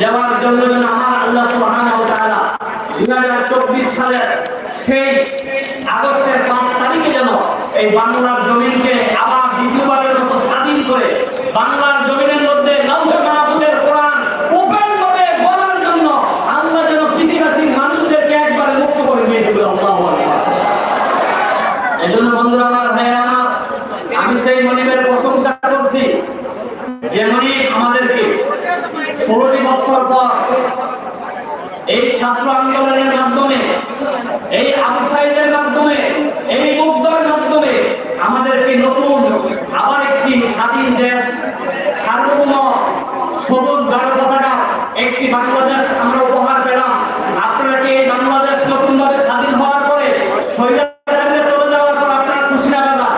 দেওয়ার জন্য যেন আমার আল্লাহ তাআলা দুই হাজার চব্বিশ সালের সেই আগস্টের পাঁচ তারিখে যেন এই বাংলার জমিনকে আবার দ্বিতীয়বারের মতো স্বাধীন করে বাংলার জমিনের মধ্যে লাউহে মাহফুজের কোরআন ওপেন ভাবে বলার জন্য আল্লাহ যেন পৃথিবীবাসীর মানুষদেরকে একবারে মুক্ত করে দিয়ে দেবে আল্লাহু আকবার এই জন্য বন্ধুরা আমার ভাইয়েরা আমার আমি সেই মনিবের প্রশংসা করছি যে মনিব আমাদেরকে ষোলোটি বছর পর এই ছাত্র আন্দোলনের মাধ্যমে, এই আবু সাইদের মাধ্যমে, এই মুগ্ধের মাধ্যমে আমাদেরকে নতুন, আবার একটি স্বাধীন দেশ, সার্বভৌম সবুজ গাঢ় পতাকা একটি বাংলাদেশ আমরা উপহার পেলাম। আপনারা কি এই বাংলাদেশ নতুনভাবে স্বাধীন হওয়ার পরে স্বৈরাচার্যে চলে যাওয়ার পর আপনারা খুশি না দাদা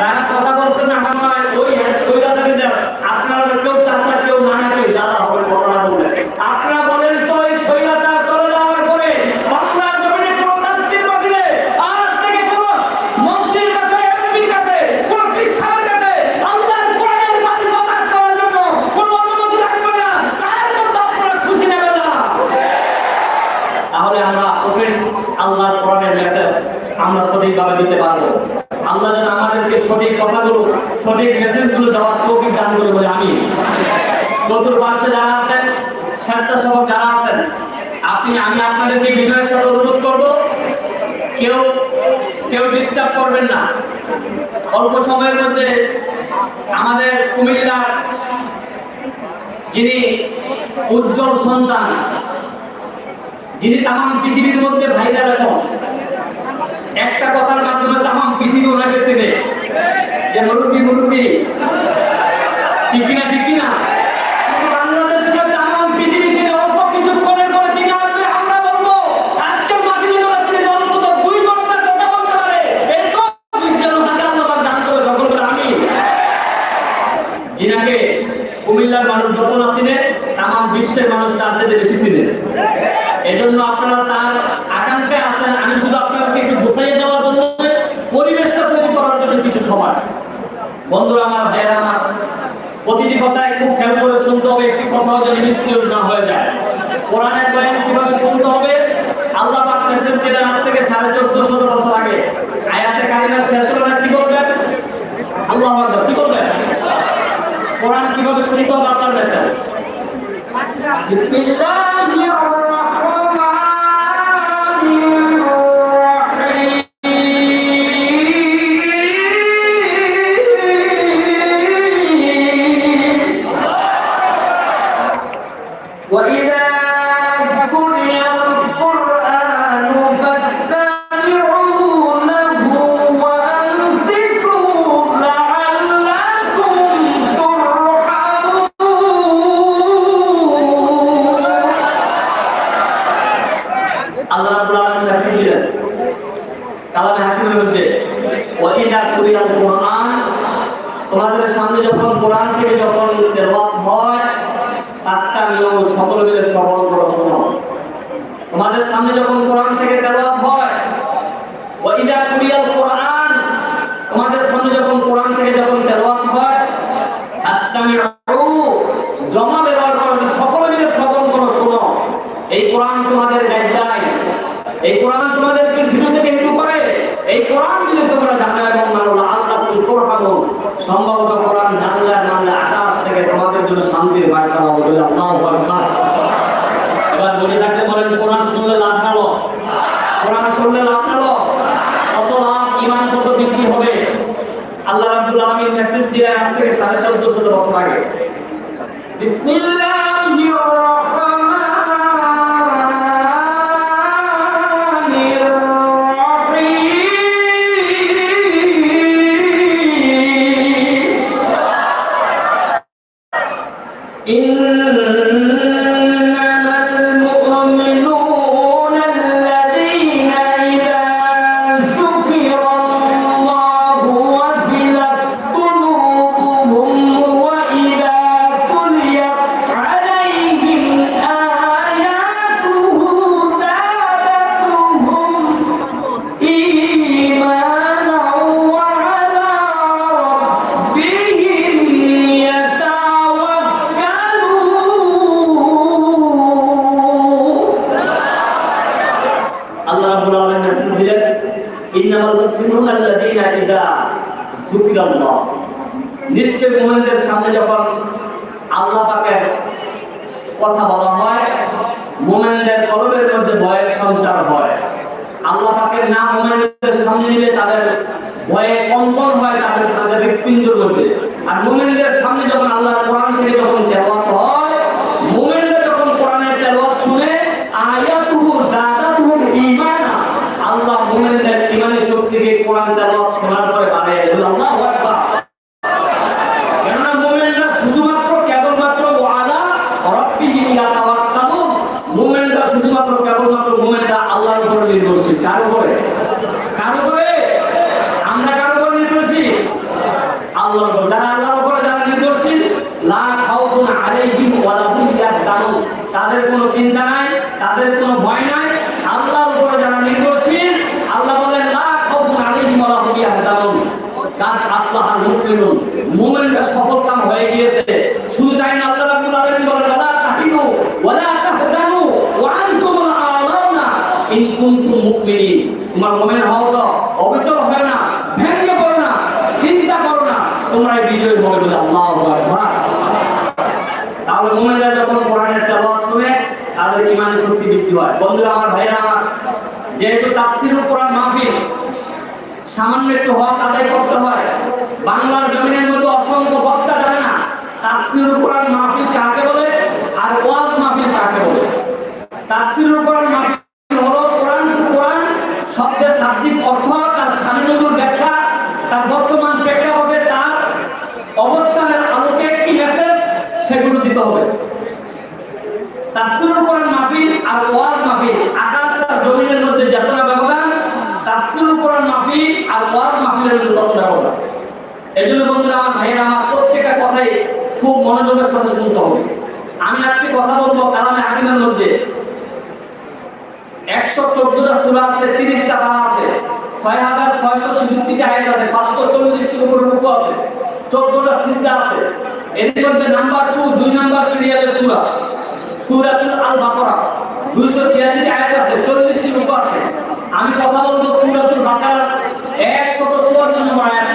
যারা কথা বলছেন না আমার মনে হয় ওই স্বৈরাচারীদের আপনারা কেউ চাচা কেউ নানা কেউ দাদা হবে কথাটা বললেন আপনারা বলেন তো এই স্বৈরাচার চলে যাওয়ার পরে বাংলার জমিনে কোনো তান্ত্রিক বাতিলে আজ থেকে কোনো মন্ত্রীর কাছে এমপির কাছে কোনো বিশ্বাসের কাছে আল্লাহর কোরআনের বাণী প্রকাশ করার জন্য কোনো অনুমতি লাগবে না তার মধ্যে আপনারা খুশি নেবে না তাহলে আমরা ওপেন আল্লাহর কোরআনের মেসেজ আমরা সঠিকভাবে দিতে পারব আল্লাহ যেন আমাদেরকে সঠিক কথাগুলো সঠিক মেসেজগুলো দেওয়ার তৌফিক দান করে বলে আমি চতুর্পার্শ্বে যারা আছেন? স্বেচ্ছাসেবক যারা আছেন? আপনি, আমি আপনাদেরকে বিনয়ের সাথে অনুরোধ করব, কেউ কেউ ডিস্টার্ব করবেন না। অল্প সময়ের মধ্যে আমাদের কুমিল্লার যিনি উজ্জ্বল সন্তান, যিনি তামাম পৃথিবীর মধ্যে ভাইরাল এখন, একটা কথার মাধ্যমে তামাম পৃথিবী ওনাকে চেনে। যে মুরব্বী মুরব্বী, ঠিক কিনা ঠিক কিনা? এজন্য আপনারা তার আকাঙ্ক্ষায় আছেন। আমি শুধু আপনাদেরকে একটু গুছাইয়ে দেওয়ার জন্য পরিবেশটা তৈরি করার জন্য কিছু সময়। বন্ধুরা, আমার ভাইয়েরা, আমার প্রতিটি কথায় খুব খেয়াল করে শুনতে হবে, একটি কথাও যেন মিসলিউজ না হয়ে যায়। কোরআনের বয়ান কীভাবে শুনতে হবে? আল্লাহ পাক মেসেজ দিলেন আজ থেকে সাড়ে চোদ্দশো বছর আগে আয়াতে কারিমা শেষ হলো না, কি করবেন আল্লাহ আকবার, কি করবেন কোরআন কীভাবে শুনতে হবে? আল্লাহর মেসেজ ওয়াইদা তোমাদের সামনে যখন কোরআন থেকে যখন হয় সকল মিলে শ্রবণ করো, শোনো। তোমাদের সামনে যখন কোরআন থেকে তেলাওয়াত হয় কুরিয়াল কোরআন। তোমাদের সামনে যখন কোরআন থেকে যখন তেলাওয়াত হয় জমা ব্যবহার করো, সকলে মিলে শ্রবণ করো, শোনো। এই কোরআন তোমাদের গাইডলাইন এই কোরআন নিশ্চয় মুমিনদের সামনে যখন আল্লাহ পাকের কথা বলা হয় মোমেনদের কলবের মধ্যে ভয়ের সঞ্চার হয় আল্লাহ পাকের নাম মোমেনদের সামনে নিলে তাদের ভয়ে কম্পন হয় তাদের তাদের হৃৎপিণ্ডের মধ্যে আর মোমেনদের সামনে যখন আল্লাহর কোরআন থেকে যখন তেলাওয়াত হয় মোমেনরা যখন কোরআনের তেলাওয়াত শুনে আয়াতুহু যাদাতুহু ঈমানা আল্লাহ মোমেনদের ঈমানের শক্তিকে কোরআন তেলাওয়াত শোনার পরে বাড়াইয়া দেন আল্লাহু আকবার কেননা মোমেনরা শুধুমাত্র কেবলমাত্র ওয়ালা রব্বিহিম ইয়াতাওয়াক্কালুন মোমেনরা শুধুমাত্র কেবলমাত্র মোমেনরা আল্লাহর উপর নির্ভরশীল। কার উপরে? কার উপরে? আমরা কার উপর নির্ভরশীল? আল্লাহর উপর। যারা আল্লাহর উপরে যারা নির্ভরশীল, লা খাউফুন আলাইহিম ওয়ালা হুম ইয়াহজানুন। তাদের কোনো চিন্তা নাই, তাদের কোনো ভয় নাই। আল্লাহর উপরে যারা নির্ভরশীল, আল্লাহ বলেন লা খাউফুন আলাইহিম ওয়ালা হুম ইয়াহজানুন। কাদ আফলাহাল মুমিনুন। মুমিনরা সফলকাম হয়ে গিয়েছে। শুধু তাই না আল্লাহ রাব্বুল আলামিন বলেন ওয়ালা তাহিনু ওয়ালা তাহজানু ওয়া আনতুমুল আ'লাউনা ইন কুনতুম মুমিনিন তোমরা মুমিন হও তো, অবিচল হয় না ভেঙে পড়ো না, চিন্তা করো না, তোমরা বিজয়ী হবে বলে আল্লাহু আকবার। তাহলে মুমিনরা যখন কোরআনের তেলাওয়াত শুনে, তাদের ইমানের শক্তি বৃদ্ধি হয়। বন্ধুরা, আমার ভাইরা আমার যেহেতু তাফসিরুল কোরআন মাহফিল, সামান্য একটু হক আদায় করতে হয়, বাংলার জমিনের মধ্যে অসংখ্য বক্তা জানে না তাফসিরুল কোরআন মাহফিল কাকে বলে আর ওয়াজ মাহফিল কাকে বলে? তাফসিরুল কোরআন মাহফিল হলো শব্দের শাব্দিক অর্থ, তার সানিনজুর ব্যাখ্যা, তার বর্তমান প্রেক্ষাপটে তার অবস্থানের আলোকে কি মেসেজ সেগুলো দিতে হবে। তাফসিরুল কোরআন মাহফিল আর ওয়াজ মাহফিল, আকাশ আর জমিনের মধ্যে যতটা ব্যবধান, তাফসিরুল কোরআন মাহফিল আর ওয়াজ মাহফিলের মধ্যে তত ব্যবধান। এই বন্ধুরা, আমার ভাইয়েরা, আমার প্রত্যেকটা কথাই খুব মনোযোগের সাথে শুনতে হবে। আমি আজকে কথা বলব কালামে হাকিমের মধ্যে। একশো চোদ্দটা সুরা আছে এর মধ্যে বাকরা আমি কথা বলব সুরাতুল বাকারার একশত চুয়ান্ন নম্বর আয়াত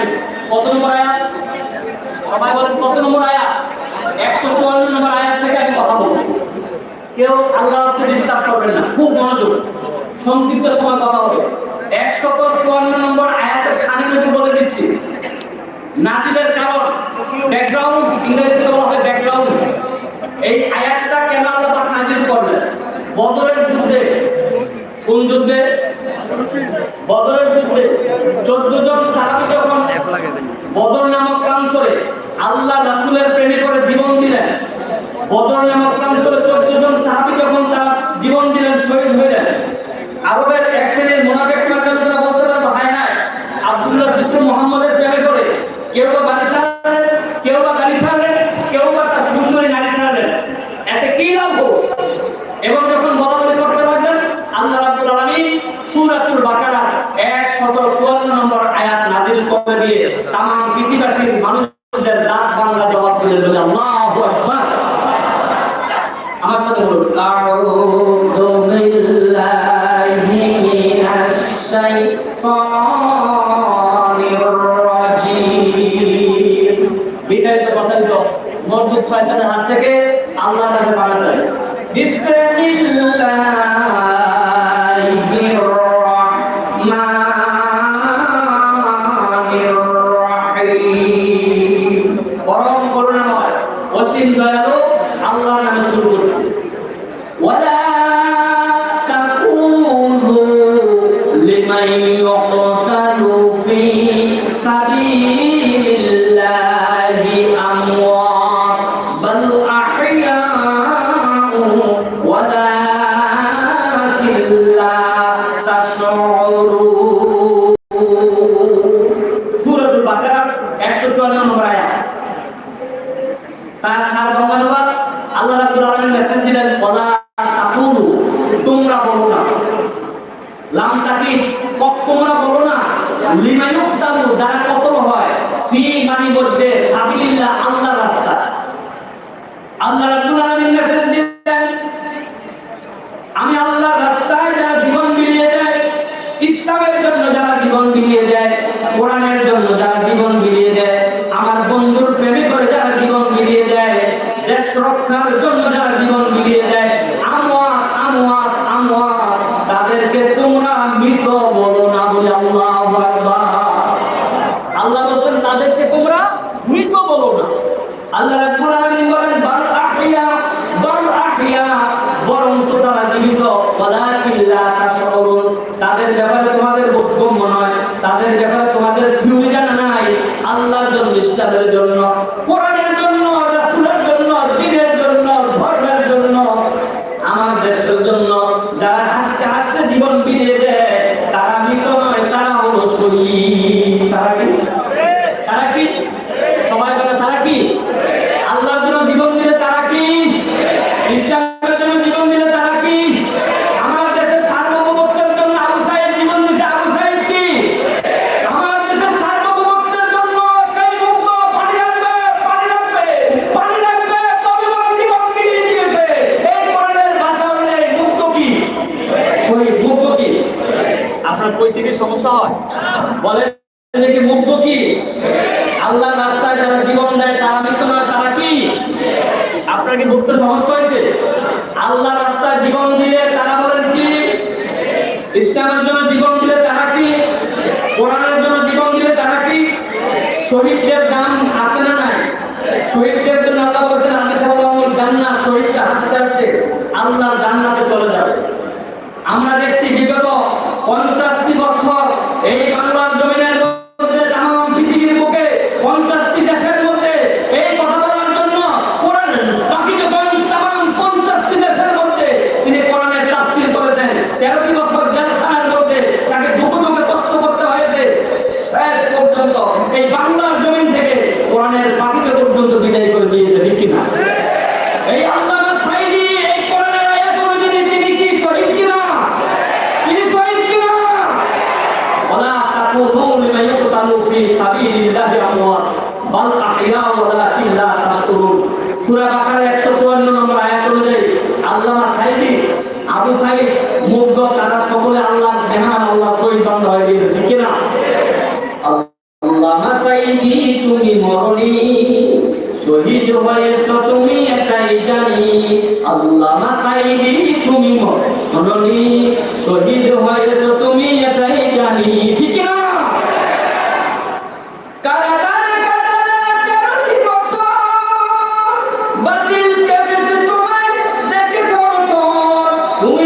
কত নম্বর আয়াত? সবাই বলেন কত নম্বর আয়াত? একশো চুয়ান্ন নম্বর আয়াত থেকে আমি কথা বলব কেউ আল্লাহকে ডিস্টার্ব করবেন না। খুব মনোযোগ। সংক্ষিপ্ত সময় কথা হবে। একশত চুয়ান্ন নম্বর আয়াতের সানি নদী বলে দিচ্ছি। নাজিলের কারণ ব্যাকগ্রাউন্ড ইংরেজিতে বলা হয় ব্যাকগ্রাউন্ড এই আয়াতটা কেন আল্লাহ নাজিল করলেন? বদরের যুদ্ধে, কোন যুদ্ধে? বদরের যুদ্ধে চোদ্দ জন সাহাবী যখন বদর নামক প্রান্তরে আল্লাহ রাসূলের প্রেমে করে জীবন দিলেন, বদর নামক প্রান্তরে চোদ্দ জন সাহাবী যখন তারা জীবন দিলেন শহীদ হইলেন আরবের এক শ্রেণির মুনাফিক মার্কারা বলতে লাগল হায় হায় আব্দুল্লাহ পুত্র মোহাম্মদের প্রেমে করে কেউ বা বাড়ি ছাড়লেন কেউ বা গাড়ি ছাড়লেন কেউ বা তার সুন্দরী নারী ছাড়লেন এতে কি লাভ হলো? এবং যখন বলা বলি করতে লাগলেন আল্লাহ রাব্বুল আলামিন সূরাতুল বাকারা 154 নম্বর আয়াত নাযিল করে দিয়ে তামাম পৃথিবীবাসীর মানুষদের দাঁত বাংলা জবাব দিলেন বলে আল্লাহু আমার সাথে বলুন, আউযু বিল্লাহি মিনাশ শাইতানির রাজীম। বিতাড়িত প্রচারিত মরদুদ শয়তানের হাত থেকে আল্লাহর কাছে পানা চাই বিসমিল্লাহির রহমানির রহিম। পরম করুণাময় অসীম দয়ালু আল্লাহর নামে শুরু করুন ওয়ালা তাকুলু লিমান ইয়াকতালু ফি সাবিলিল্লাহি আমওয়াত বাল আহইয়া ওয়ালাকিন লা তাশউরুন। সূরাতুল বাকারা 154 নম্বর আয়াত। তার সার বঙ্গানুবাদ আল্লাহ আব্দুল আলামিন মেসেজ দিলেন, ওয়ালা তাকুলু, তোমরা বলো না। লাম তাকি, কপ তোমরা বলো না। লিমায়ুক্তালু যারা কতল হয়, ফি মানি মধ্যে, সাবিলিল্লাহ আল্লাহ রাস্তা। আল্লাহ রাব্বুল আলামিন মেসেজ দিলেন, আমি আল্লাহর রাস্তায় যারা জীবন বিলিয়ে দেয়, ইসলামের জন্য যারা জীবন বিলিয়ে দেয়, কোরআনের জন্য যারা জীবন বিলিয়ে দেয় রক্ষার জন্য যারা জীবন বিলিয়ে দেয় আমওয়াত আমওয়াত আমওয়াত, তাদেরকে তোমরা মৃত বলো না বলে আল্লাহ আল্লাহ বলছেন, তাদেরকে তোমরা মৃত বলো না। আল্লাহ তাদের ব্যাপারে তোমাদের বোধগম্য তাদের ব্যাপারে তোমাদের নাই। আল্লাহর জন্য ইসলামের জন্য। জীবন দিলে তারা কি? কোরআনের জন্য জীবন দিলে তারা কি? শহীদদের দাম আছে না নাই? শহীদদের জন্য আল্লাহ বলেছেন আগে জান্নাত, শহীদরা হাসতে হাসতে আল্লাহর জান্নাতে চলে যাবে। আমরা দেখছি বিগত পঞ্চাশটি মুগ্ধ, তারা সকলে আল্লাহর মেহমান আল্লাহ শহীদ বান্ধ হয়ে গিয়ে ঠিক না আল্লাহ সাইদি তুমি মরণী, শহীদ হয়েছ তুমি একাই জানি। আল্লাহ সাইদি তুমি মরণী, শহীদ হয়েছ তুমি একাই জানি, ঠিক না তুমি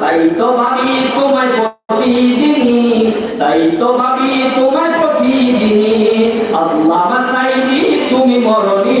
তাই তো ভাবি তোমায় প্রতিদিনই তাই তো ভাবি তোমায় প্রতিদিনই। আল্লাহ সাইদি তুমি মরণী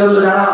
জন্য যারা